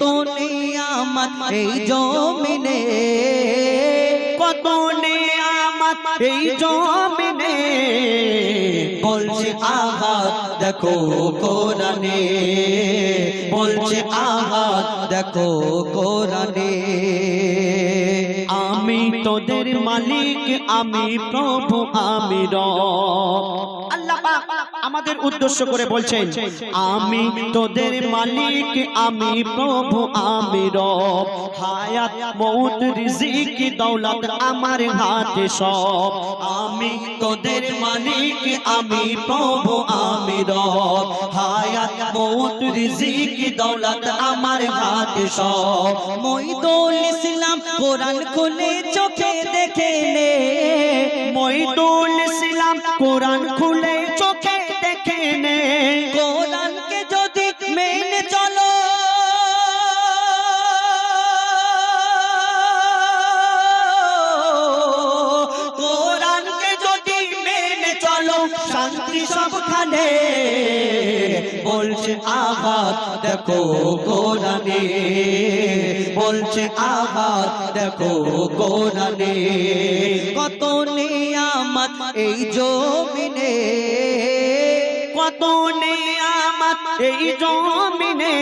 কত নিয়ামত এই জমিনে? কত নেয়ামত এই জমিনে? বলছে আহাত দেখো কোরআনে। বলছে আহাত দেখো কোরআনে। আমি তোদের মালিক, আমি প্রভু, আমি রব। আল্লাহ আমাদের উদ্দেশ্য করে বলছেন, আমি তোদের মালিক, আমি প্রভু, আমি রব। হায়াত মৌত রিজিক, দৌলত আমার হাতে সব। আমি তোদের মালিক, আমি প্রভু, আমি রব। হায়াত মৌত রিজিক, দৌলত আমার হাতে সব। মইদুল ইসলাম কোরআন খুলে চোখে দেখে নে। মইদুল ইসলাম কোরআন খুলে সবখানে বলছে আবার দেখো কোরআনে। বলছে আবার দেখো কোরআনে। কত নিয়ামত এই জমিনে, কত নেয়ামত এই জমিনে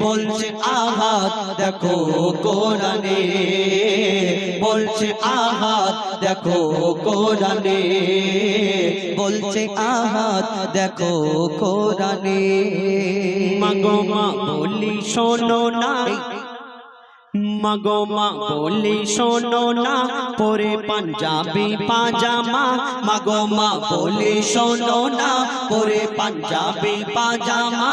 বলছে আহাত, দেখো কোরআনে। বলছে আহাত, দেখো কোরআনে। বলছে আহাত, দেখো কোরআনে। মাগো মা, বলি শোনো না। মাগো মা, বলি শোনো না, পরে পাঞ্জাবি পাজামা। মাগো মা, বলি শোনো না, পরে পাঞ্জাবি পাজামা।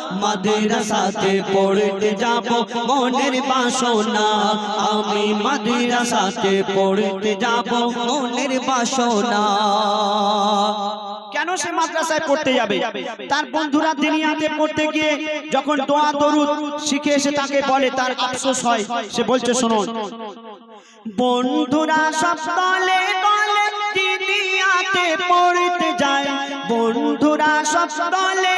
মাদ্রাসাতে পড়তে যাব, মনের বাসনা। আমি মাদ্রাসাতে পড়তে যাব, মনের বাসনা। কেন সে মাদ্রাসায় পড়তে যাবে? তার বন্ধুরা পড়তে গিয়ে যখন দোয়া, দরুদ শিখে এসে তাকে বলে, তার আফসোস হয়। সে বলছে শুনুন বন্ধুরা সব দলে দুনিয়াতে পড়তে যায়। বন্ধুরা সব দলে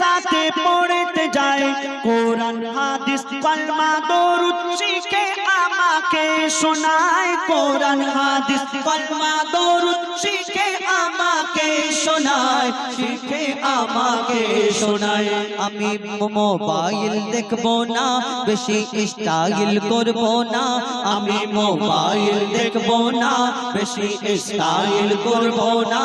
দলে মাদ্রাসাতে পড়তে যায় কোরআন হাদিস কলমা দরুদ শিখে আমাকে শোনায় কোরআন হাদিস কলমা দরুদ শিখে আমাকে শোনায় শিখে আমাকে শোনায় আমি মোবাইল দেখব না বেশি স্টাইল করব না আমি মোবাইল দেখব না বেশি স্টাইল করব না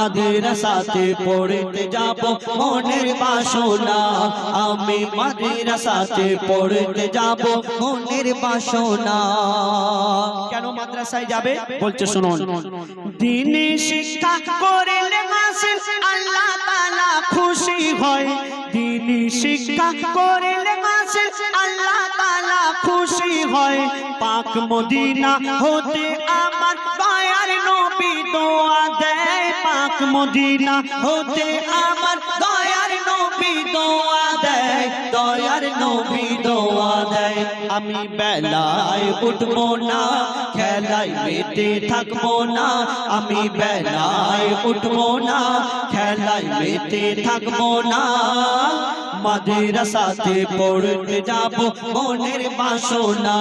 মাদ্রাসাতে পড়তে যাব মনের বাসনা। আমি মাদ্রাসাতে পড়তে যাব মনের বাসনা। কেন মাদ্রাসায় যাবে? বলছে শুনুন। দিনে শিক্ষা করলে মাসে আল্লাহ তাআলা খুশি হয়। দিনে শিক্ষা করলে মাসে আল্লাহ খুশি হয়। পাক মদিনা হতে আমার দয়ার নবী দোয়া দেয়। পাক মদিনা হতে আমার দয়ার নবী দোয়া দেয়। দয়ার নবী দোয়া দেয়। আমি বেলায় উঠবো না, খেলায় মেতে থাকব না। আমি বেলায় উঠবো না, খেলায় মেতে থাকব না। মাদ্রাসাতে পড়তে যাব মনের বাসনা।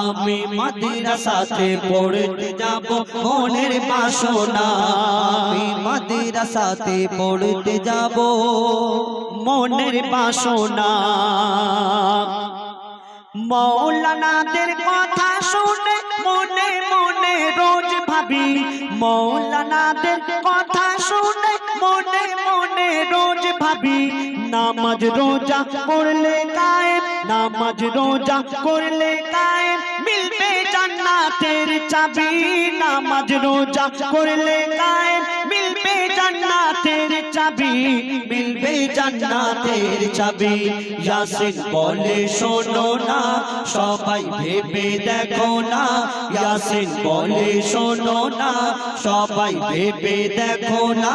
আমি মাদ্রাসাতে পড়তে যাব মনের বাসনা। আমি মাদ্রাসাতে পড়তে যাব মনের বাসনা। মৌলানাদের কথা শুনে মনে মনে রোজ ভাবি। মৌলানাদের কথা শুনে মনে মনে রোজ ভাবি নামাজ রোজা করলে কায়েম, নামাজ রোজা করলে কায়েম, মিলবে জান্নাতের চাবি। নামাজ রোজা করলে কায়েম, মিলবে জান্নাতের চাবি। মিলবে জান্নাতের চাবি। ইয়াসিন বলে, শোনো না, সবাই ভেবে দেখো না। ইয়াসিন বলে, শোনো না, সবাই ভেবে দেখো না।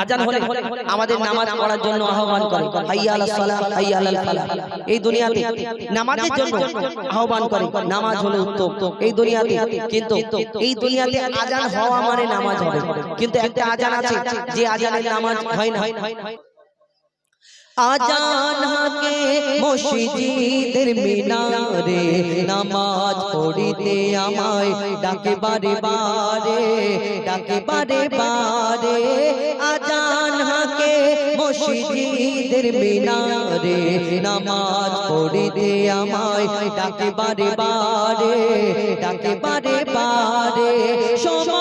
আজান হলে আমাদের নামাজ পড়ার জন্য আহ্বান করে। হাইয়া আলাস সালাহ হাইয়া আলাল ফালাহ। এই দুনিয়াতে নামাজের জন্য আহ্বান করে। নামাজ হলো উত্তম। এই দুনিয়াতে কিন্তু এই দুনিয়াতে আজান হওয়া মানে নামাজ হবে। কিন্তু একটা আজান আছে যে আজানের নামাজ হয় না। আজান হাকে মসজিদের মিনারে নামাজ পড়িতে আমায় ডাকে বারে বারে, ডাকে বারে বারে। আজান হাকে মসজিদের মিনারে নামাজ পড়িতে আমায় ডাকে বারে বারে, ডাকে বারে বারে। সময়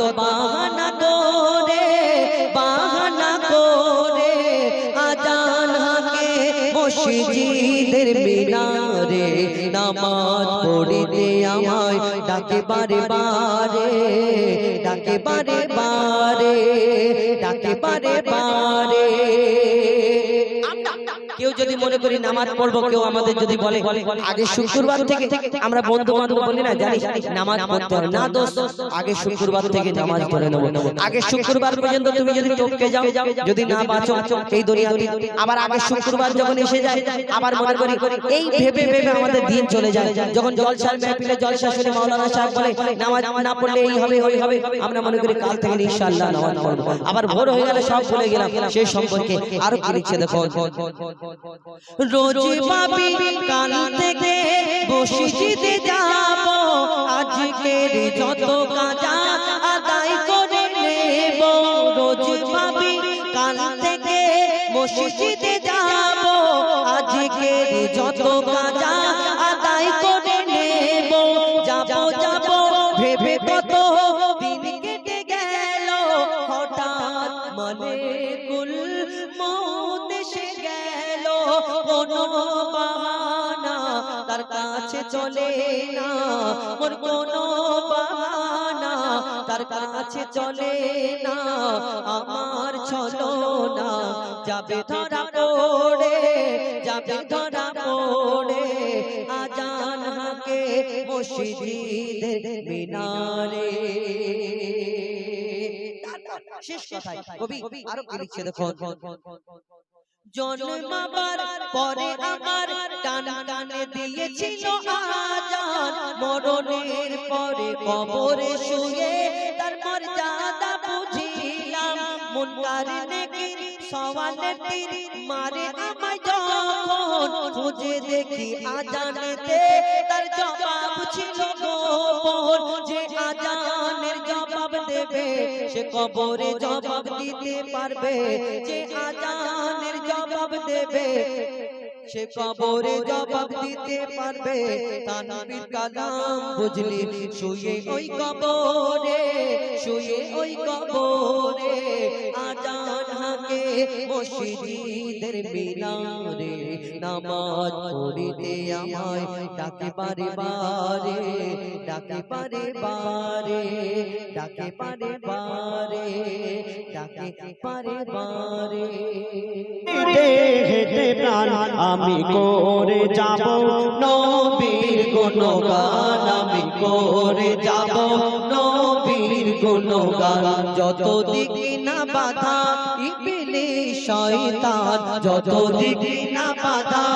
কত বাহানা করে বাহানা করে। আজান হাকে মসজিদের মিনারে, নামাজ পড়িতে আমায় ডাকে বারে বারে ডাকে বারে বারে ডাকে বারে বারে কেউ যদি মনে করি নামাজ পড়ব, কেউ আমাদের যদি বলে, আগে শুক্রবার থেকে আমরা বন্ধু বান্ধব বলি না, জানিস? নামাজ পড়তে হবে না দোস্ত, আগে শুক্রবার থেকে নামাজ পড়ে নেব। আগে শুক্রবার পর্যন্ত তুমি যদি টপকে যাও, যদি না বাঁচো, এই দুনিয়াতে। আবার আগে শুক্রবার যখন এসে যায়, আবার মনে করি এই ভেবে ভেবে আমাদের দিন চলে যায়। যখন জলসার মেহফিলে জলসা শুনে মাওলানা সাহেব বলে, নামাজ না পড়লে এই হবে, ওই হবে। আমরা মনে করি কাল থেকে ইনশাআল্লাহ নামাজ পড়ব। আবার ভোর হয়ে গেলে সব ভুলে গেলাম। সেই সম্পর্কে আরও কি দেখো? রোজ পাবি কাল থেকে বসিতে যাব। আজকের যত কাজা আদায় করে নেব। রোজ পাবি কাল থেকে মসজিদে যাব। আজকের যত কাজা চলে না, মোর কোনো বাহানা, তার কাছে চলে না, আমার চলো না। যাবে ধরা পড়ে, যাবে ধরা পড়ে, আজান হাকে মসজিদের মিনারে। শেষ কথায় কবি আরও কি লিখছে দেখো জন্মাবার পরে আমার টান টানে দিয়েছিল আজান। মরণের পরে কবরে শুয়ে তার মর্যাদা বুঝিলাম। মুনকার নেকির সওয়ালের তীর মারে আমায় যখন। খুঁজে দেখি আজানেতে তার জবাব ছিল গোপন। যে আজানের জবাব দেবে সে কবরে জবাব দিতে পারবে যে আজানের জবাব দেবে। সে কবরে জবাব দিতে পারবে তানবীর কালাম বুঝলি শুয়ে ওই কবরে শুয়ে ওই কবরে আজান হাকে মসজিদের মিনারে নামাজ পড়িতে আমায় ডাকে পারে বারে ডাকে পারে বারে ডাকে পারে বারে ডাকে বারে বারে হেঁটে প্রাণ আমি করে যাব নবীর গুণগান আমি করে যাব নবীর গুণগান। যত দিকে না বাধা ইবিলি শয়তান যত দিকে না বাধা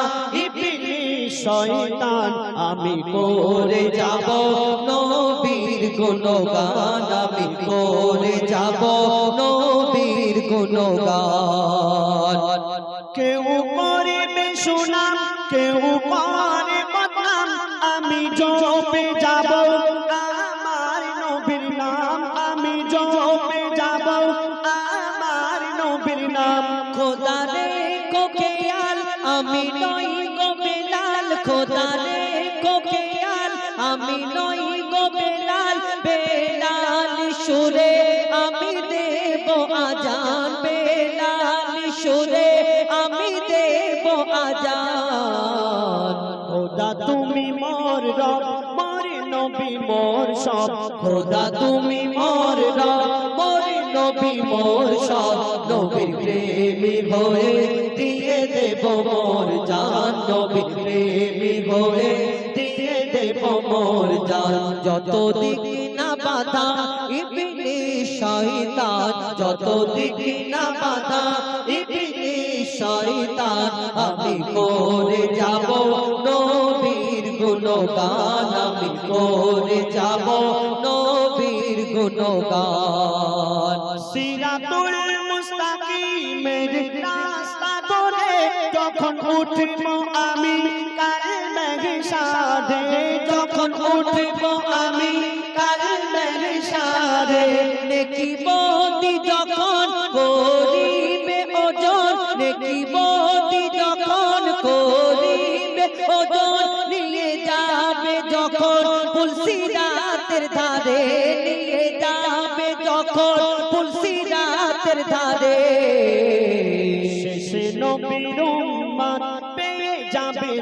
ইবলিস শয়তান আমি করে যাব নবীর গুণগান আমি করে যাব নবীর গুণগান। সুনাম কেউ করে বদনাম আমি জপে নবী খোদা তুমি নবী নবীর প্রেমী হয়ে দিয়ে দেব মোর জান। নবীর প্রেমী হয়ে দিয়ে দেব মোর জান। যত দিক না বাধা ইবলি শয়তান। যত দিক না আমি করে যাব নবীর গুণগান আমি করে যাব, নবীর গুণগান। সিরাতুল মুস্তাকিমের রাস্তা ধরে যখন উঠব আমি, কার মেঘ সাধে যখন উঠব আমি কাল মেরে সারে নেকি বদি যখন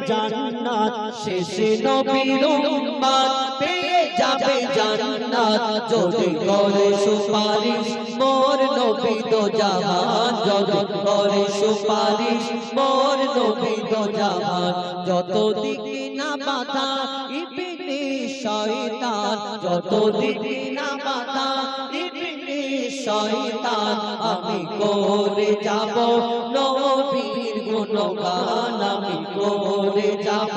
জান্নাত শেষে নবীর উম্মত পেয়ে যাবে জান্নাত। যদি করে সুপারিশ মোর নবী তো জাহান। যদি করে সুপারিশ মোর নবী তো জাহান। যত দিকে না বাধা ইবনে শয়তান। যত দিকে না বাধা ইবনে শয়তান। আমি করে যাব নবীর গুণগান আমি করে যাব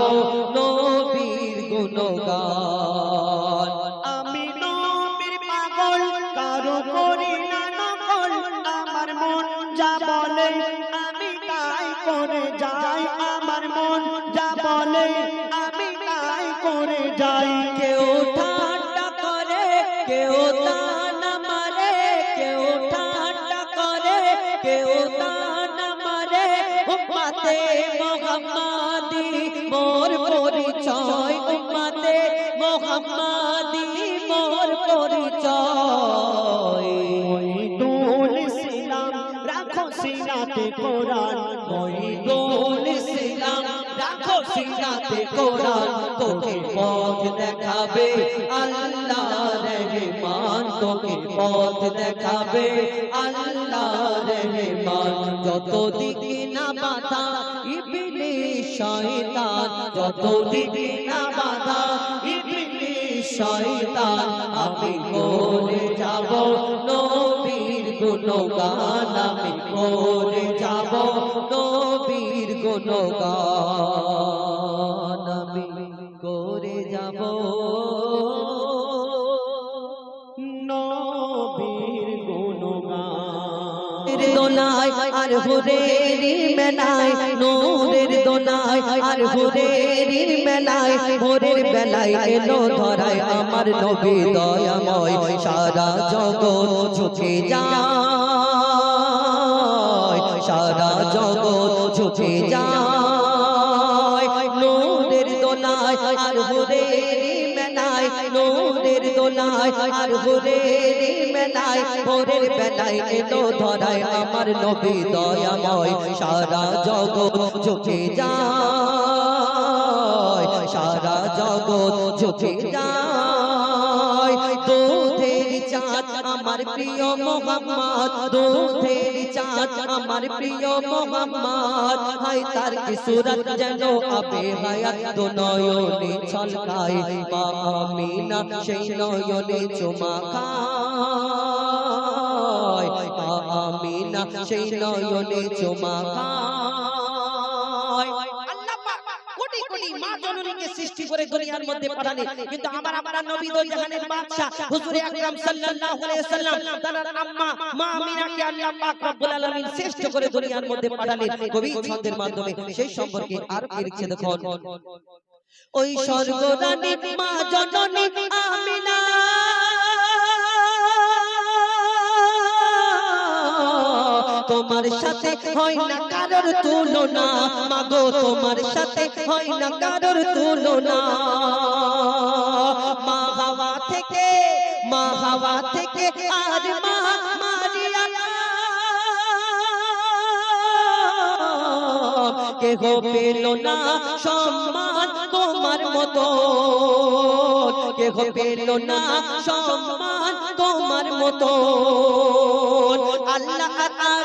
নবীর গুণগান। আমি নবীর পাগল, কারও করি না নকল, আমার মন যা বলে আমি তাই করে যাই। আমার মন যা বলে আমি তাই করে যাই। মোহাম্মদি, মোর পরিচয় উম্মতে। মোহাম্মদি, মোর পরিচয়। মহিদুল ইসলাম, রাখো সিনাতে কোরআন। মহিদুল ইসলাম, রাখো সিনাতে কোরআন। তোকে পথ দেখাবে আল্লাহ রহমান। তোকে পথ দেখাবে আল্লাহ রহমান। যত দিকে বাধা ইবলি শয়তান না বাধা শয়তান, আমি করে যাব নবীর গুণগান, আমি করে যাব নবীর আমি করে যাব দোলায় আর হুরের মেলায়, নূরের দোলায় আর হুরের মেলায়, ভোরের বেলায় এলো ধরায় আমার নবী দয়াময়, সারা জগৎ ঝুঁকে যায়, সারা জগৎ ঝুঁকে যায়, নূরের দোলায় আর হুরের নূরের দোলায়, আর হুরের মেলায়, ভোরের আমার নবী দয়াময়। সারা জগৎ ঝুঁকে যায়, সারা জগৎ ঝুঁকে যায়। দুধের চাঁদ আমার প্রিয় মোহাম্মদ, দুধের চাঁদ আমার প্রিয় মোহাম্মদ। হাই তার কি সুরত যেন আবে হায়াত দো নয়নে ছলকায়। মা আমিনা সেই নয়নে চুমা খায়। মা আমিনা সেই নয়নে চুমা খায়। জননীকে সৃষ্টি করে দুনিয়ার মধ্যে পাঠালেন কিন্তু আমার আমার নবী দো জাহানের বাদশা হুজুরে আকরাম সাল্লাল্লাহু আলাইহি সাল্লাম তার আম্মা মা আমিনাকে আল্লাহ পাক রব্বুল আলামিন শ্রেষ্ঠ করে দুনিয়ার মধ্যে পাঠালেন কবি ছন্দের মাধ্যমে সেই সম্পর্কে আর কি লিখছে দেখুন ওই স্বর্গরানী মা জননী আমিনা। তোমার সাথে হয় না কারোর তুলনা, মাগো, তোমার সাথে হয় না কারোর তুলনা। মা হাওয়া থেকে, মা হাওয়া থেকে আর মা কেহ পেল না সম্মান তোমার মতো। কেহ পেল না সম্মান তোমার মতো। আল্লাহ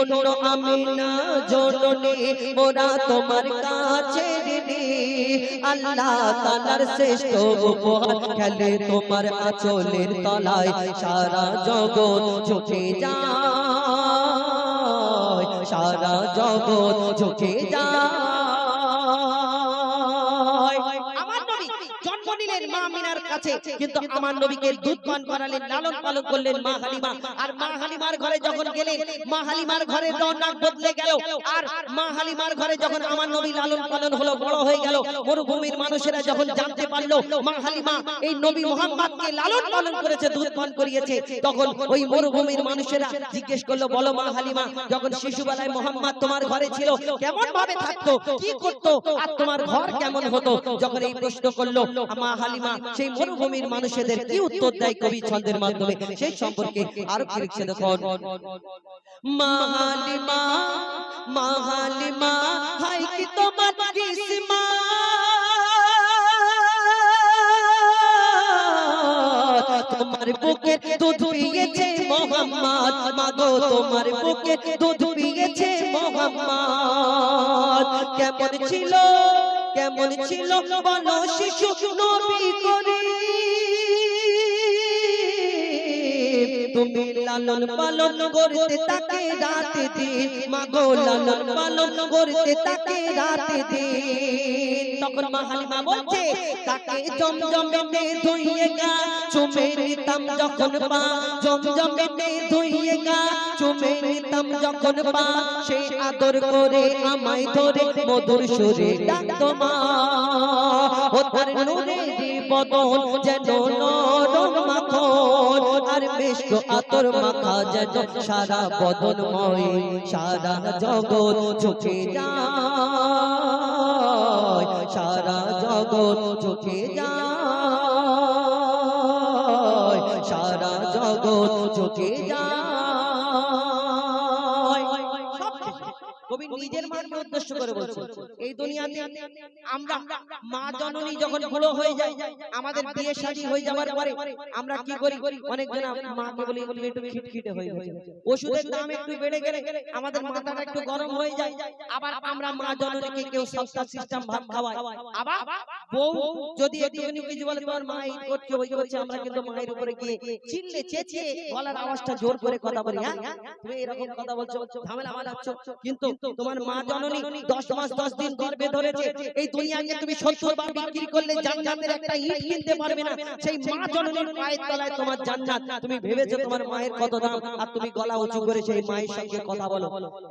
ধন্য আমি না জননী মোরা তোমার কাছে আল্লাহ তালার শ্রেষ্ঠ উপহার খেলে তোমার আচলের তলায় সারা জগৎ ঝুঁকে যায়। সারা জগৎ ঝুঁকে যায়। জন্ম মা মিনার কাছে। কিন্তু আমার নবীকে দুধ পান করালেন লালন পালন করলেন মা হালিমা। আর মা হালিমার ঘরে যখন গেলেন মা হালিমার ঘরে রওনা বদলে গেল। আর মা হালিমার ঘরে যখন আমার নবী লালন পালন হলো বড় হয়ে গেল মরুভূমির মানুষেরা যখন জানতে পারল মা হালিমা এই নবী মোহাম্মদকে লালন পালন করেছে দুধ পান করিয়েছে। তখন ওই মরুভূমির মানুষেরা জিজ্ঞেস করল বলো মা হালিমা যখন শিশুবেলায় মোহাম্মদ তোমার ঘরে ছিল কেমন ভাবে থাকতো কি করতো আর তোমার ঘর কেমন হতো যখন এই প্রশ্ন করল মা হালিমা সেই মরুভূমির মানুষদের কি উত্তর দেয় কবি ছন্দের মাধ্যমে? সেই সম্পর্কে আরও কি লিখছে দেখুন মাহালিমা মাহালিমা হাই কি তোমার কিসমা? তোমার বুকে দুধ পিয়েছে মোহাম্মদ। মাগো তোমার বুকে দুধ পিয়েছে মোহাম্মদ। কেমন ছিল কেমন ছিল বলো শিশু নবী করি তুমি লালন পালন করতে তাকে রাত দিন। মাগো লালন পালন করতে তাকে রাত দিন। তখন মাহালিমা বলছে, তাকে জমজমেতে ধুইয়ে গা চুমে নিতাম যখন পা, জমজমেতে ধুইয়ে গা চুমে নিতাম যখন পা, সে আদর করে আমায় ধরে মধুর সুরে ডাকতো মা। ও তার নুরের বদন যেন নরম মাখন আর বেশ আতর মাখা যেন সারা বদনময়, সারা জগৎ চোখে যায়, সারা জগৎ চোখে যায়, সারা জগৎ চোখে যায়। কবি নিজের মাকে উদ্দেশ্য করে বলছে এই দুনিয়াতে আমরা মা জননী যখন বুড়ো হয়ে যায় আমাদের বিয়ে শাদী হয়ে যাওয়ার পরে আমরা কি করি? অনেক জন মাকে বলি তুমি একটু খিটখিটে হয়ে গেছে ওষুধের দাম একটু বেড়ে গেলে আমাদের মাথাটা একটু গরম হয়ে যায়। আবার আমরা মা জননীকে কেউ সস্তা সিস্টেম ভাত খাওয়াই আবার বউ যদি একটুখানি কিছু বলে তোমার মা এই করছে ওই করছে আমরা কিন্তু মায়ের উপরে গিয়ে চিল্লে চেঁচিয়ে গলার আওয়াজটা জোর করে কথা বলি হ্যাঁ তুমি এরকম কথা বলছো ঝামেলা বানাচ্ছ কিন্তু তোমার মা জননী দশ মাস দশ দিন গর্ভে ধরেছে। এই দুনিয়াকে তুমি সত্তর বার বিক্রি করলে জান্নাতের একটা ইট কিনতে পারবে না। সেই মা জননীর পায়ের তলায় তোমার জান্নাত। তুমি ভেবেছো তোমার মায়ের কত দাম? আর তুমি গলা উঁচু করে সেই মায়ের সঙ্গে কথা বলো।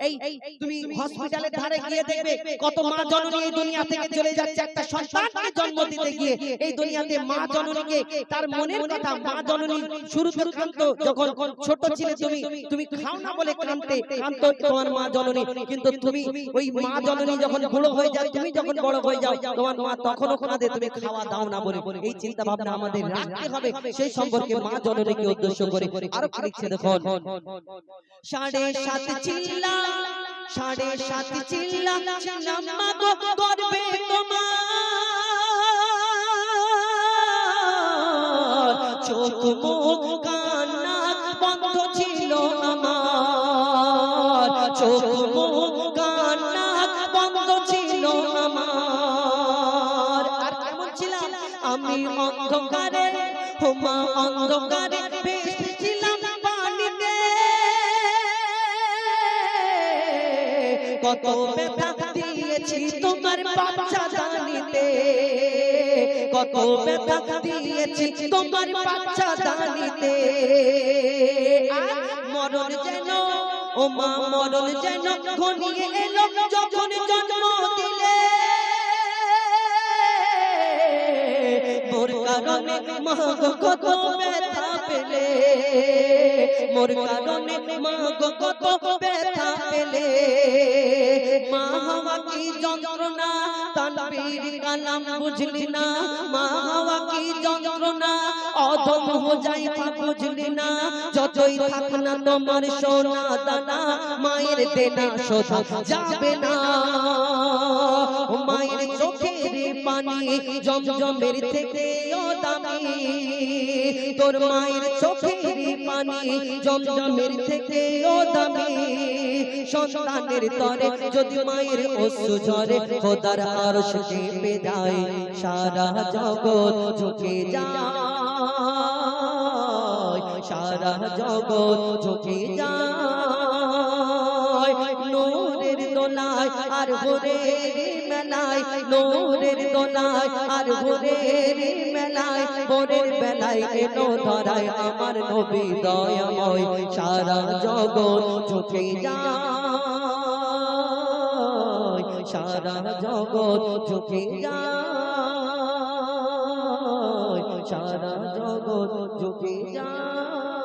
এই তুমি হসপিটালের ধারে গিয়ে দেখবে কত মা জননী এই দুনিয়া থেকে চলে যাচ্ছে। একটা সন্তানকে জন্ম দিতে গিয়ে এই দুনিয়াতে মা জননীকে তার মনের কথা মা জননী শুরুতে কান্ত যখন ছোট ছিলে তুমি তুমি খাও না বলে কানতে কান্ত তোমার মা জননী। কিন্তু তুমি ওই মা জননী যখন বুড়ো হয়ে যায় তুমি যখন বড় হয়ে যাও তোমার মা তখনও কাঁদে তুমি খাওয়া দাও না বলে। এই চিন্তা ভাবনা আমাদের রাখতে হবে সেই সম্পর্কে মা জননীকে উদ্দেশ্য করে আরও লিখছে দেখুন। সাড়ে সাত চিল্লা সাড়ে সাত চিল্লা চিল্লাম মা গো করবে তোমার। চোখ মুখ কান নাক বন্ধ ছিল আমার। চোখ অন্ধকারে ভেসেছিলাম পানিতে। কত ব্যথা দিয়েছি তোমার বাচ্চা দানিতে। কত ব্যথা দিয়েছি তোমার বাচ্চা আর মরণ যেন, ও মা মরণ যেন ঘনিয়ে এলো যখন জন্ম। কারণে মা গো কত ব্যথা পেলে? মোর কারণে মা গো কত ব্যথা পেলে? মা হওয়া কি যন্ত্রণা? তানবীর কালাম বুঝলি না? মা হওয়া কি যন্ত্রণা? অধম হো যাই তা বুঝলি না? যতই থাক না তোমার সোনা দানা, মায়ের দেনা শোধা যাবে না। মায়ের পানি জমজমের থেকে দামি। তোর মায়ের চোখের পানি জমজমের থেকে দামি। সন্তানের তরে যদি মায়ের অশ্রু ঝরে, খোদার আরশ কেঁপে যায় সারা জগৎ ঝুঁকে যায়। সারা জগৎ ঝুঁকে যায়। নূরের দোলায় আর ভোরের মেলায়, নূরের দোলায় আর ভোরের মেলায়, ভোরের বেলায় এলো ধরায় আমার নবী দয়াময়, সারা জগৎ ঝুঁকে যায়, সারা জগৎ ঝুঁকে যায়, সারা জগৎ ঝুঁকে যায়।